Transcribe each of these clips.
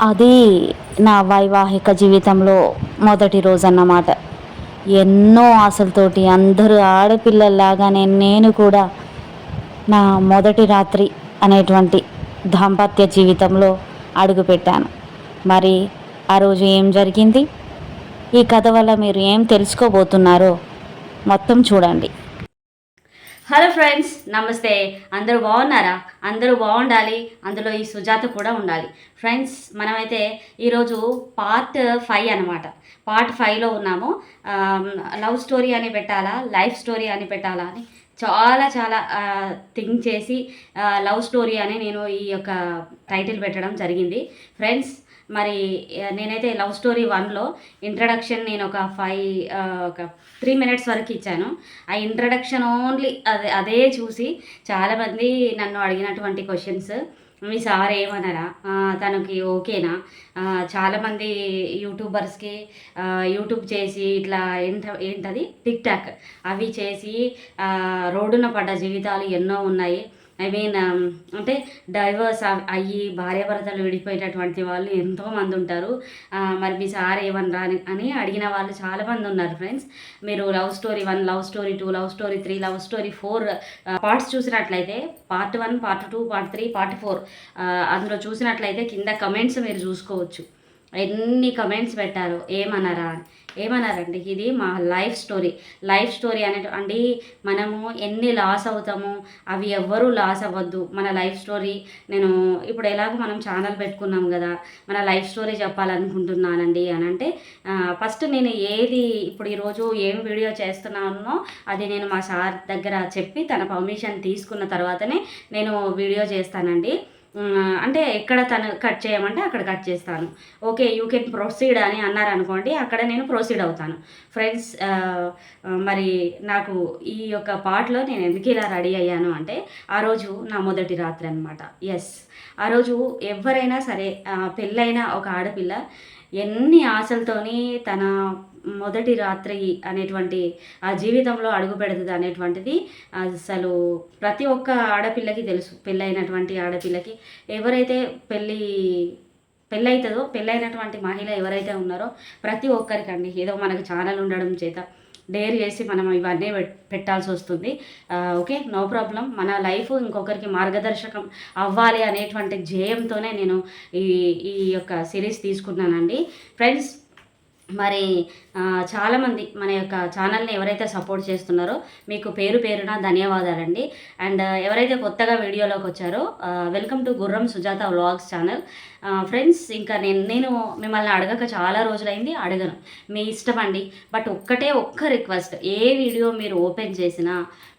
అది నా వైవాహిక జీవితంలో మొదటి రోజు అన్నమాట ఎన్నో ఆశలతోటి అందరూ ఆడపిల్లల్లాగానే నేను కూడా నా మొదటి రాత్రి అనేటువంటి దాంపత్య జీవితంలో అడుగుపెట్టాను మరి ఆ రోజు ఏం జరిగింది? ఈ కథ వల్ల మీరు ఏం తెలుసుకోబోతున్నారో మొత్తం చూడండి. హలో ఫ్రెండ్స్ నమస్తే. అందరూ బాగున్నారా? అందరూ బాగుండాలి. అందులో ఈ సుజాత కూడా ఉండాలి. ఫ్రెండ్స్ మనమైతే ఈరోజు పార్ట్ ఫైవ్ అనమాట పార్ట్ ఫైవ్లో ఉన్నాము. లవ్ స్టోరీ అని పెట్టాలా? లైఫ్ స్టోరీ అని పెట్టాలా అని చాలా చాలా థింక్ చేసి లవ్ స్టోరీ అని నేను ఈ యొక్క టైటిల్ పెట్టడం జరిగింది. ఫ్రెండ్స్ మరి నేనైతే లవ్ స్టోరీ వన్లో ఇంట్రడక్షన్ నేను ఒక ఫైవ్ ఒక త్రీ మినిట్స్ వరకు ఇచ్చాను. ఆ ఇంట్రడక్షన్ ఓన్లీ అదే అదే చూసి చాలామంది నన్ను అడిగినటువంటి క్వశ్చన్స్ మీ సార్ ఏమన్నారా? తనకి ఓకేనా? చాలామంది యూట్యూబర్స్కి యూట్యూబ్ చేసి ఇట్లా ఏంట ఏంటది? TikTok. అవి చేసి రోడ్డున పడ్డ జీవితాలు ఎన్నో ఉన్నాయి. ఐ మీన్ um, అంటే డైవర్స్ అయ్యి భార్యాభర్తలు విడిపోయేటటువంటి వాళ్ళు ఎంతోమంది ఉంటారు. మరి మీ సార్ ఏమన్నా అని అడిగిన వాళ్ళు చాలామంది ఉన్నారు ఫ్రెండ్స్ మీరు love story one love story two love story three love story four parts చూసినట్లయితే part one part two part three part four అందులో చూసినట్లయితే కింద కమెంట్స్ మీరు చూసుకోవచ్చు. ఎన్ని కమెంట్స్ పెట్టారు? ఏమన్నారా? ఏమన్నారండి ఇది మా లైఫ్ స్టోరీ లైఫ్ స్టోరీ అనే అండి మనము ఎన్ని లాస్ అవుతాము అవి ఎవ్వరూ లాస్ అవ్వద్దు. మన లైఫ్ స్టోరీ నేను ఇప్పుడు ఎలాగో మనం ఛానల్ పెట్టుకున్నాం కదా మన లైఫ్ స్టోరీ చెప్పాలనుకుంటున్నానండి అని అంటే ఫస్ట్ నేను ఏది ఇప్పుడు ఈరోజు ఏం వీడియో చేస్తున్నానో అది నేను మా సార్ దగ్గర చెప్పి తన పర్మిషన్ తీసుకున్న తర్వాతనే నేను వీడియో చేస్తానండి. అంటే ఎక్కడ తను కట్ చేయమంటే అక్కడ కట్ చేస్తాను. ఓకే యూ కెన్ ప్రొసీడ్ అని అన్నారు అనుకోండి అక్కడ నేను ప్రొసీడ్ అవుతాను. ఫ్రెండ్స్ మరి నాకు ఈ యొక్క పాటలో నేను ఎందుకు ఇలా రెడీ అయ్యాను అంటే ఆ రోజు నా మొదటి రాత్రి అనమాట ఎస్ ఆ రోజు ఎవరైనా సరే పెళ్ళైన ఒక ఆడపిల్ల ఎన్ని ఆశలతోని తన మొదటి రాత్రి అనేటువంటి ఆ జీవితంలో అడుగు పెడుతుంది అనేటువంటిది అసలు ప్రతి ఒక్క ఆడపిల్లకి తెలుసు. పెళ్ళైనటువంటి ఆడపిల్లకి ఎవరైతే పెళ్ళి పెళ్ళవుతుందో పెళ్ళైనటువంటి మహిళ ఎవరైతే ఉన్నారో ప్రతి ఒక్కరికండి. ఏదో మనకు ఛానల్ ఉండడం చేత డేర్ చేసి మనం ఇవన్నీ పెట్టాల్సి వస్తుంది. Okay no problem. మన లైఫ్ ఇంకొకరికి మార్గదర్శకం అవ్వాలి అనేటువంటి ధ్యేయంతోనే నేను ఈ ఈ యొక్క సిరీస్ తీసుకున్నానండి. ఫ్రెండ్స్ మరి చాలామంది మన యొక్క ఛానల్ని ఎవరైతే సపోర్ట్ చేస్తున్నారో మీకు పేరు పేరున ధన్యవాదాలండి. అండ్ ఎవరైతే కొత్తగా వీడియోలోకి వచ్చారో వెల్కమ్ టు గుర్రం సుజాత వ్లాగ్స్ ఛానల్. ఫ్రెండ్స్ ఇంకా నేను నేను మిమ్మల్ని అడగక చాలా రోజులైంది అడగను. మీ ఇష్టం అండి. బట్ ఒక్కటే ఒక్క రిక్వెస్ట్ ఏ వీడియో మీరు ఓపెన్ చేసినా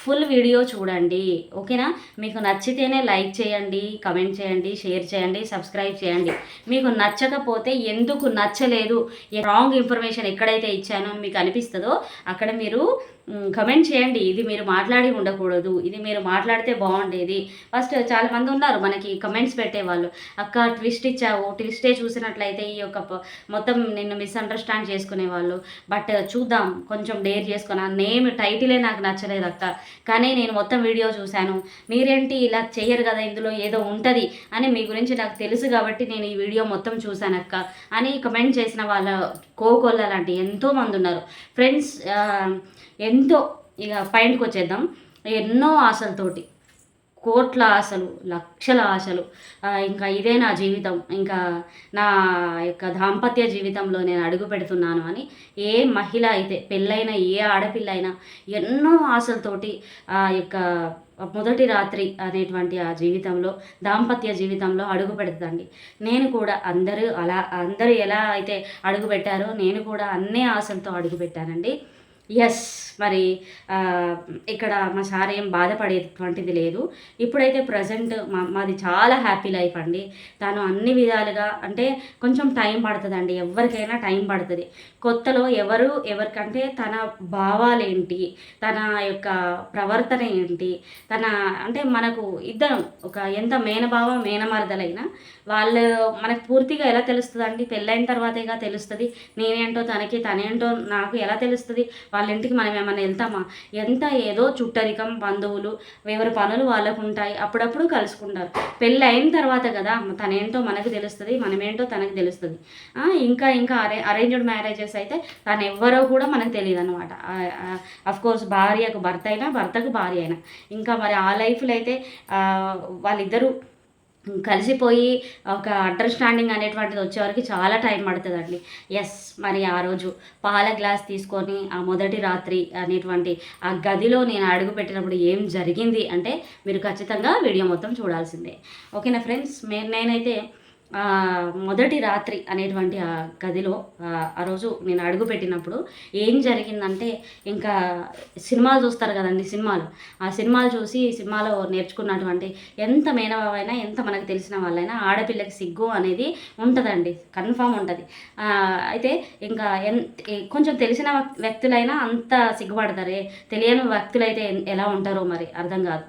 ఫుల్ వీడియో చూడండి ఓకేనా? మీకు నచ్చితేనే లైక్ చేయండి కమెంట్ చేయండి షేర్ చేయండి సబ్స్క్రైబ్ చేయండి. మీకు నచ్చకపోతే ఎందుకు నచ్చలేదు? రాంగ్ ఇన్ఫర్మేషన్ ఎక్కడైతే ఇచ్చానో మీకు అనిపిస్తుందో అక్కడ మీరు కమెంట్ చేయండి. ఇది మీరు మాట్లాడి ఉండకూడదు. ఇది మీరు మాట్లాడితే బాగుండేది. ఫస్ట్ చాలామంది ఉన్నారు మనకి కమెంట్స్ పెట్టేవాళ్ళు. అక్క ట్విస్ట్ ఇచ్చావు. ట్విస్టే చూసినట్లయితే ఈ యొక్క మొత్తం నిన్ను మిస్అండర్స్టాండ్ చేసుకునేవాళ్ళు. బట్ చూద్దాం. కొంచెం డేర్ చేసుకున్నా. నేమ్ టైటిలే నాకు నచ్చలేదు అక్క. కానీ నేను మొత్తం వీడియో చూశాను. మీరేంటి ఇలా చేయరు కదా ఇందులో ఏదో ఉంటుంది అని మీ గురించి నాకు తెలుసు కాబట్టి నేను ఈ వీడియో మొత్తం చూశాను అక్క. అని కమెంట్ చేసిన వాళ్ళ కోకొల్ల లాంటి ఎంతోమంది ఉన్నారు. ఫ్రెండ్స్ ఎంతో ఇక పాయింట్కి వచ్చేద్దాం. ఎన్నో ఆశలతోటి కోట్ల ఆశలు లక్షల ఆశలు ఇంకా ఇదే నా జీవితం ఇంకా నా యొక్క దాంపత్య జీవితంలో నేను అడుగు పెడుతున్నాను అని ఏ మహిళ అయితే పెళ్ళైన ఏ ఆడపిల్ల అయినా ఎన్నో ఆశలతోటి ఆ యొక్క మొదటి రాత్రి అనేటువంటి ఆ జీవితంలో దాంపత్య జీవితంలో అడుగు పెడుతుందండి. నేను కూడా అందరూ అలా అందరూ ఎలా అయితే అడుగు పెట్టారో నేను కూడా అన్నే ఆశలతో అడుగు పెట్టానండి. ఎస్ మరి ఇక్కడ మా సార్ ఏం బాధపడేటువంటిది లేదు. ఇప్పుడైతే ప్రజెంట్ మా మాది చాలా హ్యాపీ లైఫ్ అండి. తను అన్ని విధాలుగా అంటే కొంచెం టైం పడుతుందండి. ఎవరికైనా టైం పడుతుంది. కొత్తలో ఎవరు ఎవరికంటే తన భావాలేంటి తన యొక్క ప్రవర్తన ఏంటి తన అంటే మనకు ఇద్దరం ఒక ఎంత మేనభావ మేనమరదలైనా వాళ్ళు మనకు పూర్తిగా ఎలా తెలుస్తుందండి? పెళ్ళైన తర్వాతేగా తెలుస్తుంది. నేనేంటో తనకి తనేంటో నాకు ఎలా తెలుస్తుంది? వాళ్ళ ఇంటికి మనం ఏమైనా వెళ్తామా? ఎంత ఏదో చుట్టరికం బంధువులు ఎవరి పనులు వాళ్ళకు ఉంటాయి అప్పుడప్పుడు కలుసుకుంటారు. పెళ్ళి అయిన తర్వాత కదా తనేంటో మనకు తెలుస్తుంది మనమేంటో తనకు తెలుస్తుంది. ఇంకా ఇంకా అరే అరేంజ్డ్ మ్యారేజెస్ అయితే తను ఎవ్వరో కూడా మనకు తెలియదు అనమాట కోర్స్ భార్యకు భర్త అయినా భర్తకు భార్య అయినా. ఇంకా మరి ఆ లైఫ్లో అయితే వాళ్ళిద్దరూ కలిసిపోయి ఒక అండర్స్టాండింగ్ అనేటువంటిది వచ్చేవరకు చాలా టైం పడుతుందండి. ఎస్ మరి ఆ రోజు పాల గ్లాస్ తీసుకొని ఆ మొదటి రాత్రి అనేటువంటి ఆ గదిలో నేను అడుగు పెట్టినప్పుడు ఏం జరిగింది అంటే మీరు ఖచ్చితంగా వీడియో మొత్తం చూడాల్సిందే. ఓకేనా ఫ్రెండ్స్? మే నేనైతే మొదటి రాత్రి అనేటువంటి ఆ గదిలో ఆ, రోజు నేను అడుగు పెట్టినప్పుడు ఏం జరిగిందంటే ఇంకా సినిమాలు చూస్తారు కదండి సినిమాలు. ఆ సినిమాలు చూసి సినిమాలో నేర్చుకున్నటువంటి ఎంత మేనవావైనా ఎంత మనకు తెలిసిన వాళ్ళైనా ఆడపిల్లకి సిగ్గు అనేది ఉంటుందండి కన్ఫామ్ ఉంటుంది. అయితే ఇంకా ఎన్ కొంచెం తెలిసిన వ్యక్తులైనా అంత సిగ్గుపడతారే తెలియని వ్యక్తులైతే ఎన్- ఎలా ఉంటారో మరి అర్థం కాదు.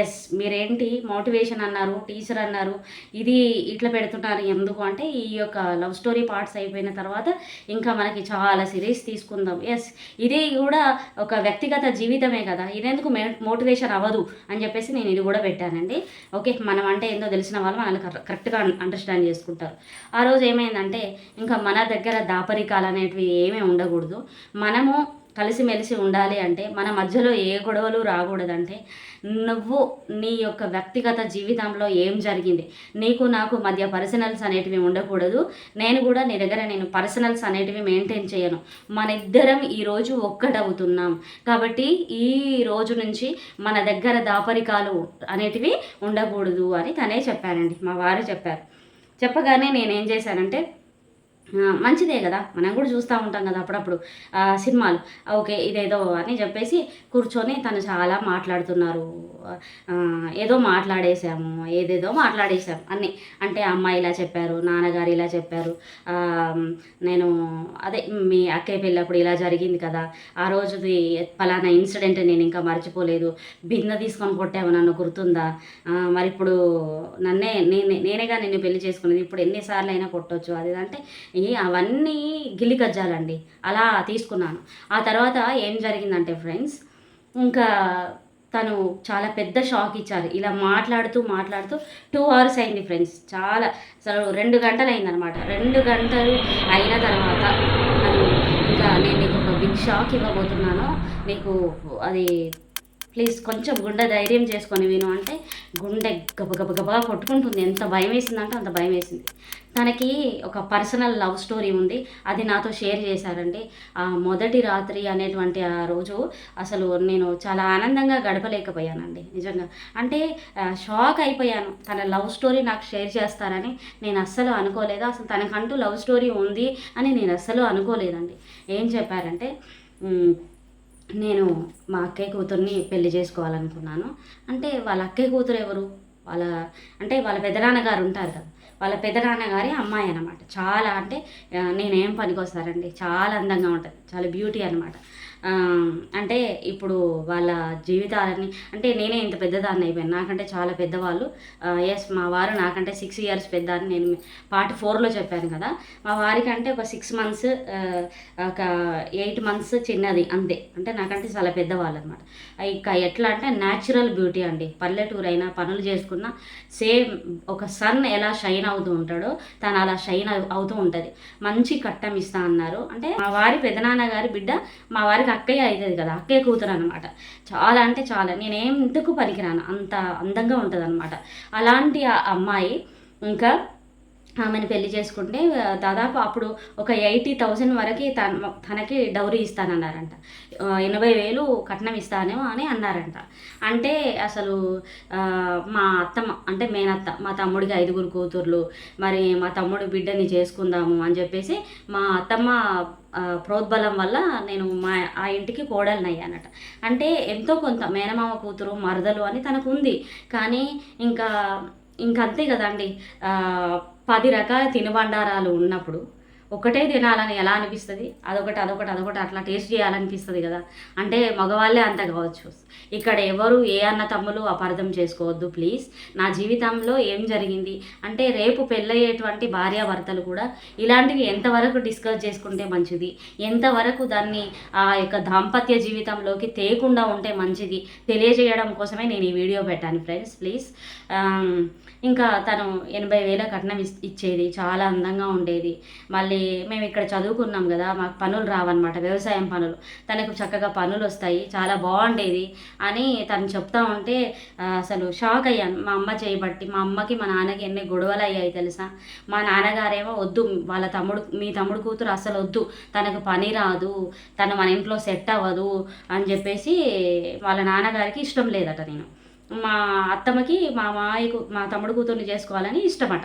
ఎస్ మీరేంటి మోటివేషన్ అన్నారు టీచర్ అన్నారు ఇది ఇట్లా పెడుతున్నారు ఎందుకు అంటే ఈ యొక్క లవ్ స్టోరీ పార్ట్స్ అయిపోయిన తర్వాత ఇంకా మనకి చాలా సిరీస్ తీసుకుందాం. ఎస్ ఇది కూడా ఒక వ్యక్తిగత జీవితమే కదా ఇదెందుకు మోటివేషన్ అవ్వదు అని చెప్పేసి నేను ఇది కూడా పెట్టానండి. ఓకే మనం అంటే ఏందో తెలిసిన వాళ్ళు మనల్ని కరెక్ట్గా అండర్స్టాండ్ చేసుకుంటారు. ఆ రోజు ఏమైందంటే ఇంకా మన దగ్గర దాపరికాలు అనేటివి ఏమీ ఉండకూడదు. మనము కలిసిమెలిసి ఉండాలి అంటే మన మధ్యలో ఏ గొడవలు రాకూడదంటే నువ్వు నీ యొక్క వ్యక్తిగత జీవితంలో ఏం జరిగింది? నీకు నాకు మధ్య పర్సనల్స్ అనేటివి ఉండకూడదు. నేను కూడా నీ దగ్గర నేను పర్సనల్స్ అనేటివి మెయింటైన్ చేయను. మన ఇద్దరం ఈరోజు ఒక్కటవుతున్నాం. కాబట్టి ఈ రోజు నుంచి మన దగ్గర దాపరికాలు అనేటివి ఉండకూడదు అని తనే చెప్పారండి. మా వారు చెప్పారు. చెప్పగానే నేనేం చేశానంటే మంచిదే కదా. మనం కూడా చూస్తూ ఉంటాం కదా అప్పుడప్పుడు. సినిమాలు. ఓకే ఇదేదో అని చెప్పేసి కూర్చొని తను చాలా మాట్లాడుతున్నారు. ఏదో మాట్లాడేసాము ఏదేదో మాట్లాడేసాము అన్నీ. అంటే అమ్మ ఇలా చెప్పారు నాన్నగారు ఇలా చెప్పారు. నేను అదే మీ అక్కయ్య పెళ్ళప్పుడు ఇలా జరిగింది కదా. ఆ రోజుది ఫలానా ఇన్సిడెంట్ నేను ఇంకా మర్చిపోలేదు. బిందె తీసుకొని కొట్టావు నన్ను గుర్తుందా? మరి ఇప్పుడు నన్నే నేనే నేనేగా నిన్ను పెళ్ళి చేసుకునేది ఇప్పుడు ఎన్నిసార్లు అయినా కొట్టొచ్చు. అది అంటే అవన్నీ గిల్లి కజ్జాలండి అలా తీసుకున్నాను. ఆ తర్వాత ఏం జరిగిందంటే ఫ్రెండ్స్ ఇంకా తను చాలా పెద్ద షాక్ ఇచ్చారు. ఇలా మాట్లాడుతూ మాట్లాడుతూ టూ అవర్స్ అయింది ఫ్రెండ్స్. చాలా అసలు రెండు గంటలు అయిందనమాట రెండు గంటలు అయిన తర్వాత తను ఇంకా నేను నీకు ఒక బిగ్ షాక్ ఇవ్వబోతున్నాను. నీకు అది ప్లీజ్ కొంచెం గుండె ధైర్యం చేసుకొని విను. అంటే గుండె గబ కొట్టుకుంటుంది. ఎంత భయం వేసిందంటే అంత భయం వేసింది. తనకి ఒక పర్సనల్ లవ్ స్టోరీ ఉంది. అది నాతో షేర్ చేశారండి. ఆ మొదటి రాత్రి అనేటువంటి ఆ రోజు అసలు నేను చాలా ఆనందంగా గడపలేకపోయానండి. నిజంగా. అంటే షాక్ అయిపోయాను. తన లవ్ స్టోరీ నాకు షేర్ చేస్తారని నేను అస్సలు అనుకోలేదు. అసలు తనకంటూ లవ్ స్టోరీ ఉంది అని నేను అస్సలు అనుకోలేదండి. ఏం చెప్పారంటే నేను మా అక్కయ్య కూతుర్ని పెళ్ళి చేసుకోవాలనుకున్నాను. అంటే వాళ్ళ అక్కయ్య కూతురు ఎవరు? వాళ్ళ అంటే వాళ్ళ పెదనాన్నగారు ఉంటారు కదా. వాళ్ళ పెదనాన్నగారి అమ్మాయి అనమాట చాలా అంటే నేనేం పనికి వస్తారండి చాలా అందంగా ఉంటుంది. చాలా బ్యూటీ అనమాట అంటే ఇప్పుడు వాళ్ళ జీవితాలని అంటే నేనే ఇంత పెద్దదాన్ని అయిపోయాను. నాకంటే చాలా పెద్దవాళ్ళు. ఎస్ మా వారు నాకంటే సిక్స్ ఇయర్స్ పెద్ద అని నేను పార్ట్ ఫోర్లో చెప్పాను కదా. మా వారికి అంటే ఒక సిక్స్ మంత్స్ ఒక ఎయిట్ మంత్స్ చిన్నది అంతే. అంటే నాకంటే చాలా పెద్దవాళ్ళు అనమాట ఇక ఎట్లా అంటే న్యాచురల్ బ్యూటీ అండి. పల్లెటూరు అయినా పనులు చేసుకున్న సేమ్ ఒక సన్ ఎలా షైన్ అవుతూ ఉంటాడో తను అలా షైన్ అవుతూ ఉంటుంది. మంచి కట్టం ఇస్తా అన్నారు. అంటే మా వారి పెదనాన్న గారి బిడ్డ మా వారికి అక్కయ్య అవుతుంది కదా అక్కయ్య కూతురు అనమాట చాలా అంటే చాలా. నేనేం ఎందుకు పనికిరాను? అంత అందంగా ఉంటుంది అనమాట అలాంటి అమ్మాయి ఇంకా ఆమెను పెళ్ళి చేసుకుంటే దాదాపు అప్పుడు ఒక ఎయిటీ థౌజండ్ వరకు తన తనకి డౌరీ ఇస్తానన్నారంట. ఎనభై వేలు కట్నం ఇస్తానేమో అని అన్నారంట. అంటే అసలు మా అత్తమ్మ అంటే మేనత్త మా తమ్ముడికి ఐదుగురు కూతుర్లు మరి మా తమ్ముడు బిడ్డని చేసుకుందాము అని చెప్పేసి మా అత్తమ్మ ప్రోద్బలం వల్ల నేను మా ఆ ఇంటికి కోడలిని అయ్యానట అంటే ఎంతో కొంత మేనమామ కూతురు మరదలు అని తనకు ఉంది కానీ ఇంకా ఇంకంతే కదండి. పది రకాల తినుబండారాలు ఉన్నప్పుడు ఒకటే తినాలని ఎలా అనిపిస్తుంది? అదొకటి అదొకటి అదొకటి అట్లా టేస్ట్ చేయాలనిపిస్తుంది కదా. అంటే మగవాళ్ళే అంత కావచ్చు. ఇక్కడ ఎవరు ఏ అన్న తమ్ములు అపార్థం చేసుకోవద్దు ప్లీజ్ నా జీవితంలో ఏం జరిగింది? అంటే రేపు పెళ్ళయ్యేటువంటి భార్యాభర్తలు కూడా ఇలాంటివి ఎంతవరకు డిస్కస్ చేసుకుంటే మంచిది? ఎంతవరకు దాన్ని ఆ యొక్క దాంపత్య జీవితంలోకి తేకుండా ఉంటే మంచిది? తెలియజేయడం కోసమే నేను ఈ వీడియో పెట్టాను ఫ్రెండ్స్ ప్లీజ్ ఇంకా తను ఎనభై వేల కట్నం ఇస్- ఇచ్చేది చాలా అందంగా ఉండేది. మళ్ళీ మేము ఇక్కడ చదువుకున్నాం కదా మాకు పనులు రావన్నమాట వ్యవసాయం పనులు. తనకు చక్కగా పనులు వస్తాయి చాలా బాగుండేది. అని తను చెప్తా ఉంటే అసలు షాక్ అయ్యాను. మా అమ్మ చేయబట్టి మా అమ్మకి మా నాన్నకి ఎన్ని గొడవలు అయ్యాయి తెలుసా? మా నాన్నగారేమో వద్దు వాళ్ళ తమ్ముడు మీ తమ్ముడు కూతురు అసలు వద్దు తనకు పని రాదు తను మన ఇంట్లో సెట్ అవ్వదు అని చెప్పేసి వాళ్ళ నాన్నగారికి ఇష్టం లేదట నేను. మా అత్తమ్మకి మా మాయకు మా తమ్ముడు కూతుర్ని చేసుకోవాలని ఇష్టమట.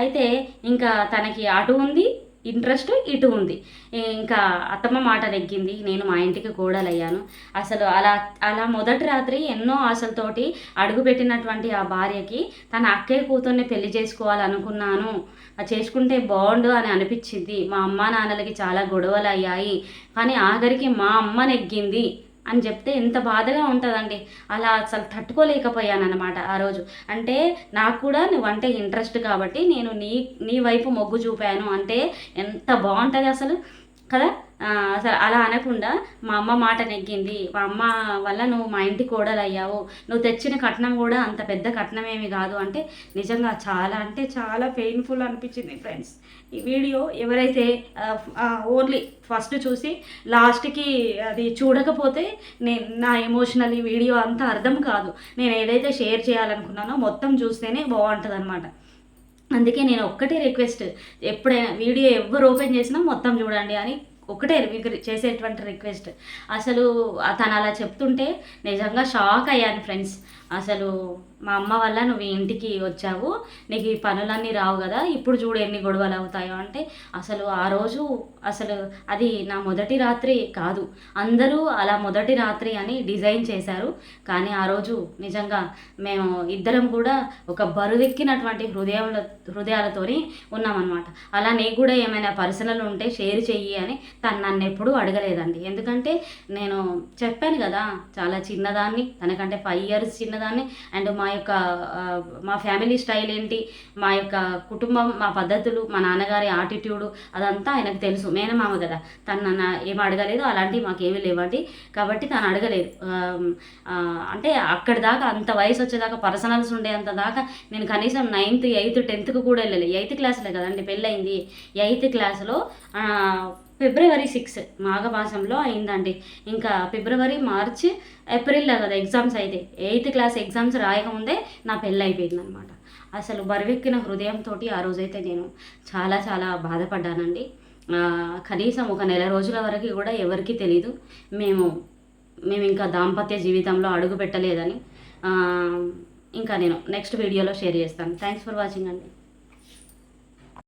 అయితే ఇంకా తనకి అటు ఉంది ఇంట్రెస్ట్ ఇటు ఉంది. ఇంకా అత్తమ్మ మాట నెగ్గింది. నేను మా ఇంటికి గోడలయ్యాను అసలు అలా అలా మొదటి రాత్రి ఎన్నో ఆశలతోటి అడుగుపెట్టినటువంటి ఆ భార్యకి తన అక్కే కూతుర్ని పెళ్ళి చేసుకోవాలనుకున్నాను. అది చేసుకుంటే బాగుండు అని అనిపించింది. మా అమ్మ నాన్నలకి చాలా గొడవలు అయ్యాయి కానీ ఆఖరికి మా అమ్మ నెగ్గింది. అని చెప్తే ఎంత బాధగా ఉంటుందండి. అలా అసలు తట్టుకోలేకపోయాను అనమాట ఆ రోజు. అంటే నాకు కూడా నువ్వంటే ఇంట్రెస్ట్ కాబట్టి నేను నీ నీ వైపు మొగ్గు చూపాను. అంటే ఎంత బాగుంటుంది అసలు. కదా? అసలు అలా అనకుండా మా అమ్మ మాట నెగ్గింది. మా అమ్మ వల్ల నువ్వు మా ఇంటి కోడలు అయ్యావు నువ్వు తెచ్చిన కట్నం కూడా అంత పెద్ద కట్నం ఏమి కాదు. అంటే నిజంగా చాలా అంటే చాలా పెయిన్ఫుల్ అనిపించింది ఫ్రెండ్స్ ఈ వీడియో ఎవరైతే ఓన్లీ ఫస్ట్ చూసి లాస్ట్కి అది చూడకపోతే నేను నా ఎమోషనల్ ఈ వీడియో అంతా అర్థం కాదు. నేను ఏదైతే షేర్ చేయాలనుకున్నానో మొత్తం చూస్తేనే బాగుంటుంది అనమాట అందుకే నేను ఒక్కటే రిక్వెస్ట్ ఎప్పుడైనా వీడియో ఎవరు ఓపెన్ చేసినా మొత్తం చూడండి అని ఒకటే మీకు చేసేటువంటి రిక్వెస్ట్ అసలు తను అలా చెప్తుంటే నిజంగా షాక్ అయ్యాను ఫ్రెండ్స్ అసలు మా అమ్మ వల్ల నువ్వు ఇంటికి వచ్చావు నీకు ఈ పనులన్నీ రావు కదా ఇప్పుడు చూడు ఎన్ని గొడవలు అవుతాయో. అంటే అసలు ఆ రోజు అసలు అది నా మొదటి రాత్రి కాదు. అందరూ అలా మొదటి రాత్రి అని డిజైన్ చేశారు. కానీ ఆ రోజు నిజంగా మేము ఇద్దరం కూడా ఒక బరువెక్కినటువంటి హృదయంలో హృదయాలతోని ఉన్నామన్నమాట. అలా నీకు కూడా ఏమైనా పర్సనల్ ఉంటే షేర్ చెయ్యి అని తను నన్ను ఎప్పుడూ అడగలేదండి. ఎందుకంటే నేను చెప్పాను కదా చాలా చిన్నదాన్ని తనకంటే ఫైవ్ ఇయర్స్ చిన్న చిన్నదాన్ని అండ్ మా యొక్క మా ఫ్యామిలీ స్టైల్ ఏంటి మా యొక్క కుటుంబం మా పద్ధతులు మా నాన్నగారి ఆటిట్యూడ్ అదంతా ఆయనకు తెలుసు. మేనమామ కదా. తను నన్ను ఏం అడగలేదు అలాంటివి మాకేమీ లేవండి. కాబట్టి తను అడగలేదు. అంటే అక్కడి దాకా అంత వయసు వచ్చేదాకా పర్సనల్స్ ఉండేంత దాకా నేను కనీసం నైన్త్ ఎయిత్ టెన్త్కి కూడా వెళ్ళలేదు ఎయిత్ క్లాస్లే కదండి పెళ్ళయింది. ఎయిత్ క్లాస్లో ఫిబ్రవరి సిక్స్ మాఘమాసంలో అయిందండి. ఇంకా ఫిబ్రవరి మార్చ్ ఏప్రిల్లో కదా ఎగ్జామ్స్ అయితే. ఎయిత్ క్లాస్ ఎగ్జామ్స్ రాయకముందే నా పెళ్ళి అయిపోయింది అనమాట అసలు బరువెక్కిన హృదయంతో ఆ రోజైతే నేను చాలా చాలా బాధపడ్డానండి. కనీసం ఒక నెల రోజుల వరకు కూడా ఎవరికీ తెలీదు. మేము మేము ఇంకా దాంపత్య జీవితంలో అడుగు పెట్టలేదని ఇంకా నేను నెక్స్ట్ వీడియోలో షేర్ చేస్తాను. థ్యాంక్స్ ఫర్ వాచింగ్ అండి.